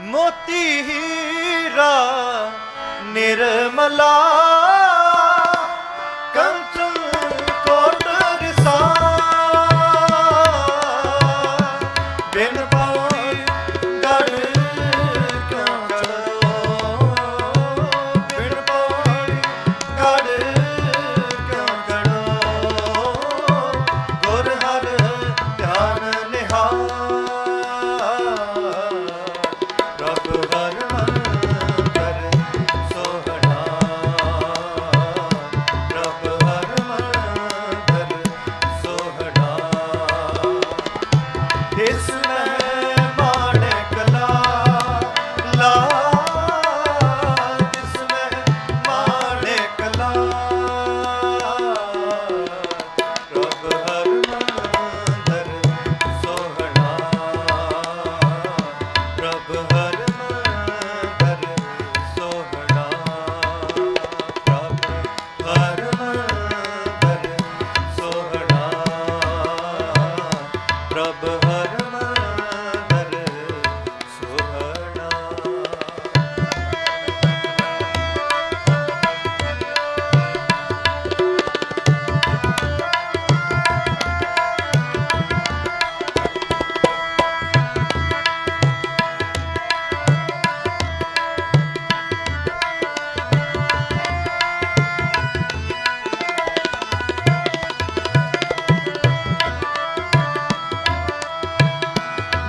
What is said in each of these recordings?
ਮੋਤੀ ਹੀਰਾ ਨਿਰਮਲਾ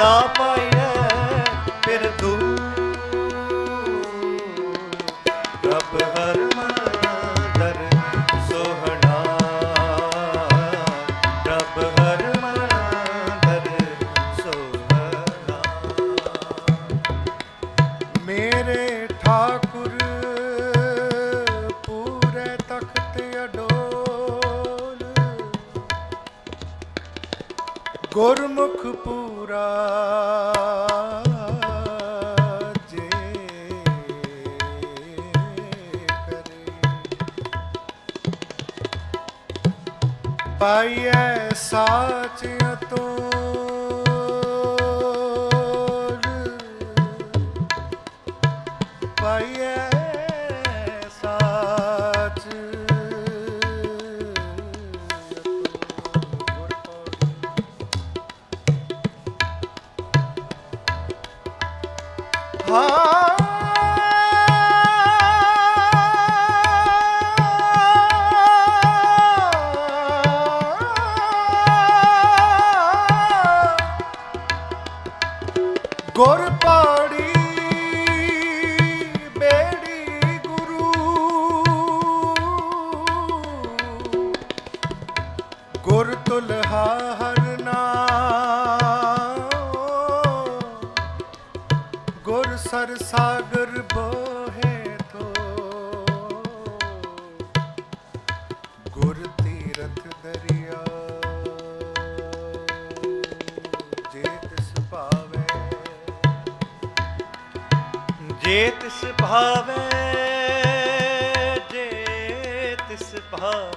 ਨਾ ਪਾਈ ਗੁਰਮੁਖ ਪੂਰਾ ਜੇ ਕਰੇ। ਪਾਈਐ ਸਾਚਿਆਂ ਗੁਰ ਪਾੜੀ ਬੇੜੀ ਗੁਰੂ ਗੁਰ ਤੁਲਹਾ ਗੁਰ ਸਰ ਸਾਗਰ ਬੋਹੇ ਤੋ। ਗੁਰ ਤੀਰਥ ਦਰਿਆ, ਜੇ ਤਿਸ ਭਾਵੇ। ਜੇ ਤਿਸ ਭਾਵੇ, ਜੇ ਤਿਸ ਭਾਵੇ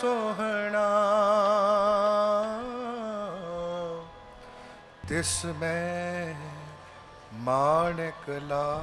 ਸੋਹਣਾ। ਤਿਸ ਮੈਂ ਮਾਣਕ ਲਾ